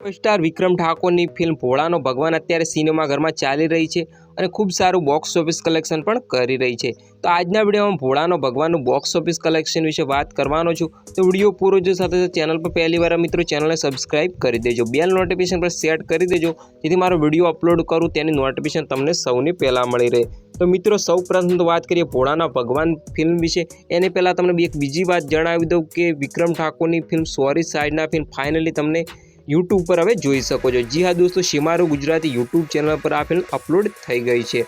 Superstar વિક્રમ ઠાકોરની film ભોળાનો ભગવાન અત્યારે સિનેમાઘરમાં ચાલી રહી છે અને ખૂબ સારું બોક્સ ઓફિસ કલેક્શન પણ કરી રહી છે. તો આજના વિડીયોમાં ભોળાનો ભગવાનનું બોક્સ ઓફિસ કલેક્શન વિશે વાત કરવાનો છું. તો વીડિયો પૂરો જો સાથે સાથે ચેનલ પર પહેલી વાર મિત્રો ચેનલને સબસ્ક્રાઇબ કરી દેજો. બેલ નોટિફિકેશન પર સેટ કરી દેજો, જેથી મારો વીડિયો અપલોડ કરું તેની નોટિફિકેશન તમને સૌને પહેલાં મળી રહે. તો મિત્રો, સૌ પ્રથમ તો વાત કરીએ ભોળાના ભગવાન ફિલ્મ વિશે. એની પહેલાં તમને એક બીજી વાત જણાવી દઉં કે વિક્રમ ઠાકોરની ફિલ્મ સોરી સાઈડના ફિલ્મ ફાઇનલી તમને યુટ્યુબ પર હવે જોઈ શકો છો. જી હા દોસ્તો, શિમારો ગુજરાતી યુટ્યુબ ચેનલ પર આ ફિલ્મ અપલોડ થઈ ગઈ છે.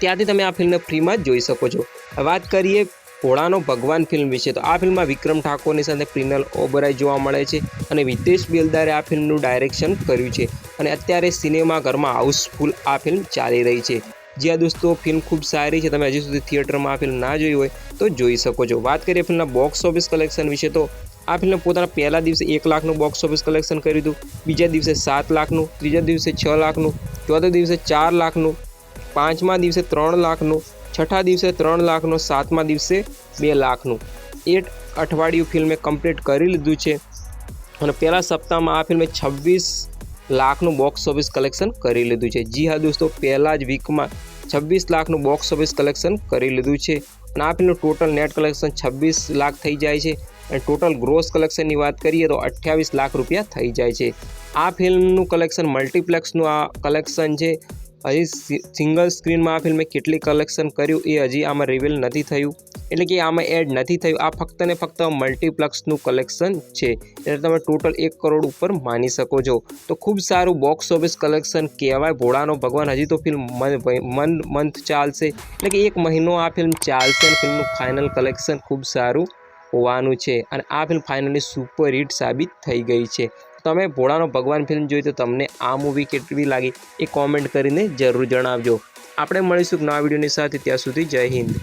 ત્યાંથી તમે આ ફિલ્મને ફ્રીમાં જ જોઈ શકો છો. વાત કરીએ ઘોડાનો ભગવાન ફિલ્મ વિશે. તો આ ફિલ્મમાં વિક્રમ ઠાકોરની સાથે પ્રિનલ ઓબરાય જોવા મળે છે અને વિદેશ બેલદારે આ ફિલ્મનું ડાયરેક્શન કર્યું છે. અને અત્યારે સિનેમા ઘરમાં હાઉસફુલ આ ફિલ્મ ચાલી રહી છે. જ્યાં દોસ્તો ફિલ્મ ખૂબ સારી છે. તમે હજી સુધી થિયેટરમાં આ ફિલ્મ ના જોઈ હોય તો જોઈ શકો છો. વાત કરીએ ફિલ્મના બોક્સ ઓફિસ કલેક્શન વિશે તો આ ફિલ્મે પોતાના પહેલા દિવસે એક લાખનું બોક્સ ઓફિસ કલેક્શન કર્યું હતું. બીજા દિવસે સાત લાખનું, ત્રીજા દિવસે છ લાખનું, ચોથા દિવસે ચાર લાખનું, પાંચમા દિવસે ત્રણ લાખનું, છઠ્ઠા દિવસે ત્રણ લાખનું, સાતમા દિવસે બે લાખનું. એક અઠવાડિયું ફિલ્મે કમ્પ્લીટ કરી લીધું છે. અને પહેલા સપ્તાહમાં આ ફિલ્મે છવ્વીસ લાખનું બોક્સ ઓફિસ કલેક્શન કરી લીધું છે. જી હા દોસ્તો, પહેલાં જ વીકમાં છવ્વીસ લાખનું બોક્સ ઓફિસ કલેક્શન કરી લીધું છે. અને આ ફિલ્મનું ટોટલ નેટ કલેક્શન છવ્વીસ લાખ થઈ જાય છે અને ટોટલ ગ્રોસ કલેક્શનની વાત કરીએ તો અઠ્યાવીસ લાખ રૂપિયા થઈ જાય છે. આ ફિલ્મનું કલેક્શન મલ્ટીપ્લેક્સનું આ કલેક્શન છે. હજી સિંગલ સ્ક્રીનમાં આ ફિલ્મે કેટલી કલેક્શન કર્યું એ હજી આમાં રિવીલ નથી થયું. એટલે કે આમાં એડ નથી થયું. આ ફક્ત ને ફક્ત મલ્ટીપ્લેક્સનું કલેક્શન છે. એટલે તમે ટોટલ એક કરોડ ઉપર માની શકો છો. તો ખૂબ સારું બોક્સ ઓફિસ કલેક્શન કહેવાય. ભોળાનો ભગવાન, હજી તો ફિલ્મ મન મંથ ચાલશે. એટલે કે એક મહિનો આ ફિલ્મ ચાલશે અને ફિલ્મનું ફાઇનલ કલેક્શન ખૂબ સારું હોવાનું છે. અને આ ફિલ્મ ફાઇનલી સુપર હિટ સાબિત થઈ ગઈ છે. તમે ભોળાનો ભગવાન ફિલ્મ જોઈ તો તમને આ મૂવી કેટલી લાગી એ કોમેન્ટ કરીને જરૂર જણાવજો. આપણે મળીશું નવા વિડીયોની સાથે. ત્યાં સુધી જય હિન્દ.